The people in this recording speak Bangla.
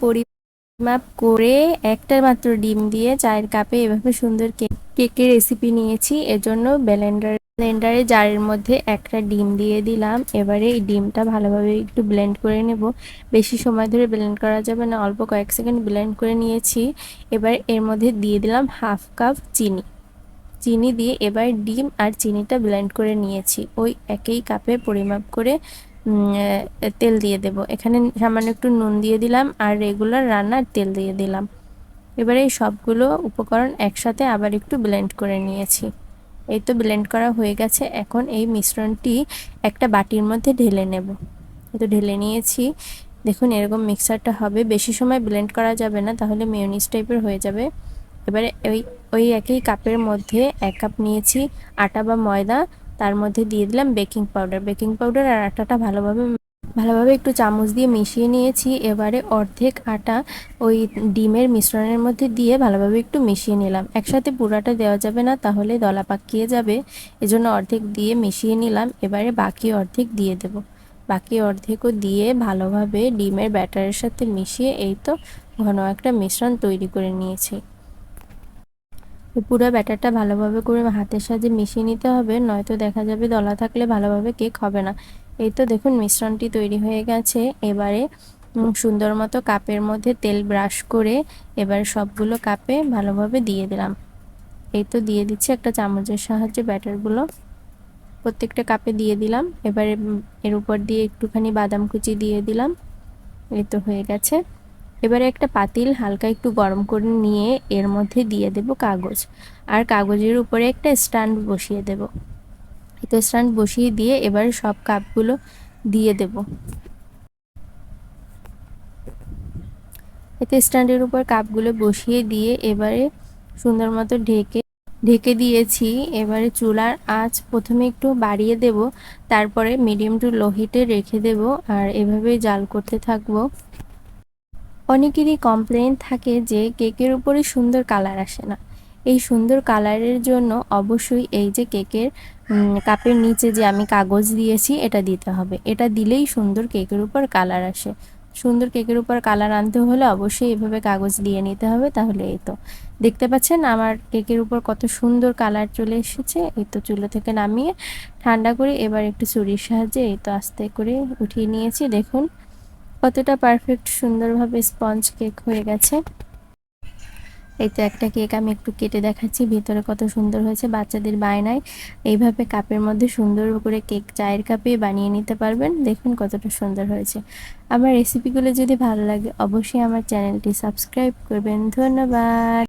পরিমাপ করে একটা মাত্র ডিম দিয়ে চায়ের কাপে এভাবে সুন্দর কেক কেকের রেসিপি নিয়েছি। এজন্য ব্লেন্ডার ব্লেন্ডারে জারের মধ্যে একটা ডিম দিয়ে দিলাম। এবারে এই ডিমটা ভালোভাবে একটু ব্লেন্ড করে নেব। বেশি সময় ধরে ব্লেন্ড করা যাবে না, অল্প কয়েক সেকেন্ড ব্লেন্ড করে নিয়েছি। এবার এর মধ্যে দিয়ে দিলাম হাফ কাপ চিনি। চিনি দিয়ে এবার ডিম আর চিনিটা ব্লেন্ড করে নিয়েছি। ওই একই কাপে পরিমাপ করে তেল দিয়ে দেব। এখানে সামান্য একটু নুন দিয়ে দিলাম আর রেগুলার রান্নার তেল দিয়ে দিলাম। এবারে এই সবগুলো উপকরণ একসাথে আবার একটু ব্লেন্ড করে নিয়েছি। এই তো ব্লেন্ড করা হয়ে গেছে। এখন এই মিশ্রণটি একটা বাটির মধ্যে ঢেলে নেব। তো ঢেলে নিয়েছি। দেখুন, এরকম মিক্সারটা হবে। বেশি সময় ব্লেন্ড করা যাবে না, তাহলে মেয়নিস টাইপের হয়ে যাবে। এবারে ওই ওই একই কাপের মধ্যে এক কাপ নিয়েছি আটা বা ময়দা তার মধ্যে দিয়ে দিলাম বেকিং পাউডার। বেকিং পাউডার আর আটাটা ভালোভাবে ভালোভাবে একটু চামচ দিয়ে মিশিয়ে নিয়েছি। এবারে অর্ধেক আটা ওই ডিমের মিশ্রণের মধ্যে দিয়ে ভালোভাবে একটু মিশিয়ে নিলাম। একসাথে পুরাটা দেওয়া যাবে না, তাহলে দলা পাকিয়ে যাবে। এজন্য অর্ধেক দিয়ে মিশিয়ে নিলাম। এবারে বাকি অর্ধেক দিয়ে দেব। বাকি অর্ধেকও দিয়ে ভালোভাবে ডিমের ব্যাটারের সাথে মিশিয়ে এই তো ঘন একটা মিশ্রণ তৈরি করে নিয়েছি। পুরো ব্যাটারটা ভালোভাবে করে হাতের সাহায্যে মিশিয়ে নিতে হবে, নয়তো দেখা যাবে দলা থাকলে ভালোভাবে কেক হবে না। এই তো দেখুন মিশ্রণটি তৈরি হয়ে গেছে। এবারে সুন্দর মতো কাপের মধ্যে তেল ব্রাশ করে এবার সবগুলো কাপে ভালোভাবে দিয়ে দিলাম। এই তো দিয়ে দিচ্ছি একটা চামচের সাহায্যে ব্যাটারগুলো। প্রত্যেকটা কাপে দিয়ে দিলাম। এবারে এর উপর দিয়ে একটুখানি বাদাম কুচি দিয়ে দিলাম। এই তো হয়ে গেছে। এবারে একটা পাতিল হালকা একটু গরম করে নিয়ে এর মধ্যে দিয়ে দেব কাগজ। আর কাগজের উপরে একটা স্ট্যান্ড বসিয়ে দেব। তো স্ট্যান্ড বসিয়ে দিয়ে এবার সব কাপগুলো দিয়ে দেব। এতে স্ট্যান্ডের উপর কাপগুলো বসিয়ে দিয়ে এবারে সুন্দর মতো ঢেকে ঢেকে দিয়েছি। এবারে চুলার আঁচ প্রথমে একটু বাড়িয়ে দেব, তারপরে মিডিয়াম টু লো হিটে রেখে দেব, আর এভাবে জাল করতে থাকব। অনেকেরই কমপ্লেন থাকে যে কেকের উপরে সুন্দর কালার আসে না। এই সুন্দর কালারের জন্য অবশ্যই এই যে কেকের কাপের নিচে যে আমি কাগজ দিয়েছি, এটা দিতে হবে। এটা দিলেই সুন্দর কেকের উপর কালার আসে। সুন্দর কেকের উপর কালার আনতে হলে অবশ্যই এভাবে কাগজ দিয়ে নিতে হবে, তাহলে এই তো। দেখতে পাচ্ছেন আমার কেকের উপর কত সুন্দর কালার চলে এসেছে। এই তো চুলো থেকে নামিয়ে ঠান্ডা করে এবার একটু চুরির সাহায্যে এই তো আস্তে করে উঠিয়ে নিয়েছি। দেখুন কতটা পারফেক্ট সুন্দরভাবে স্পঞ্জ কেক হয়ে গেছে। এই তো একটা কেক আমি একটু কেটে দেখাচ্ছি, ভিতরে কত সুন্দর হয়েছে বাচ্চাদের বায়নায়। এইভাবে কাপের মধ্যে সুন্দর করে কেক চায়ের কাপে বানিয়ে নিতে পারবেন, দেখুন কতটা সুন্দর হয়েছে। আমার রেসিপিগুলো যদি ভালো লাগে, অবশ্যই আমার চ্যানেলটি সাবস্ক্রাইব করবেন। ধন্যবাদ।